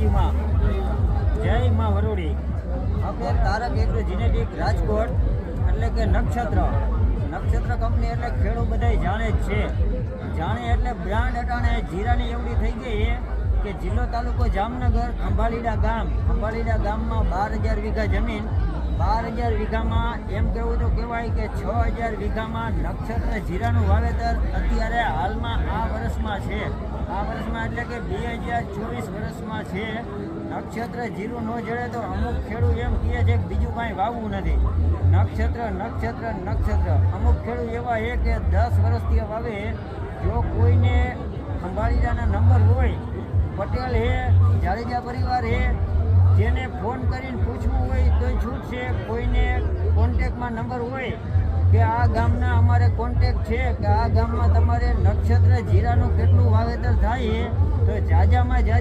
અંબાજી માં જય માં વરોડી આપણે તારક એગ્રો જીનેટિક રાજકોટ, એટલે કે નક્ષત્ર. નક્ષત્ર કંપની એટલે ખેડૂત બધા જાણે જ છે. જાણે એટલે બ્રાન્ડ અટાણે જીરાની એવડી થઈ ગઈ એ કે જિલ્લો તાલુકો જામનગર ખંભાલીડા ગામ. ખંભાલીડા ગામમાં બાર હજાર વીઘા જમીન. બાર હજાર વીઘામાં એમ કહેવું તો કહેવાય કે છ હજાર વીઘામાં નક્ષત્ર જીરાનું વાવેતર અત્યારે હાલમાં આ વર્ષમાં છે. આ વર્ષમાં એટલે કે બે હજાર ચોવીસ વર્ષમાં છે. નક્ષત્ર જીરું ન જડે તો અમુક ખેડૂત એમ કહે છે કે બીજું કાંઈ વાવવું નથી. નક્ષત્ર નક્ષત્ર નક્ષત્ર. અમુક ખેડૂત એવા છે કે દસ વર્ષથી વાવે. જો કોઈને ખંભાળીદાના નંબર હોય, પટેલ હે, જાડેજા પરિવાર હે, જેને ફોન કરીને પૂછવું હોય તો છૂટ છે કોઈને કોન્ટેકમાં નંબર હોય કે આ ગામના અમારે કોન્ટેક છે કે આ ગામમાં તમારે નક્ષત્ર જીરાનું કેટલું વાવેતર થાય તો જાજામાં જાજા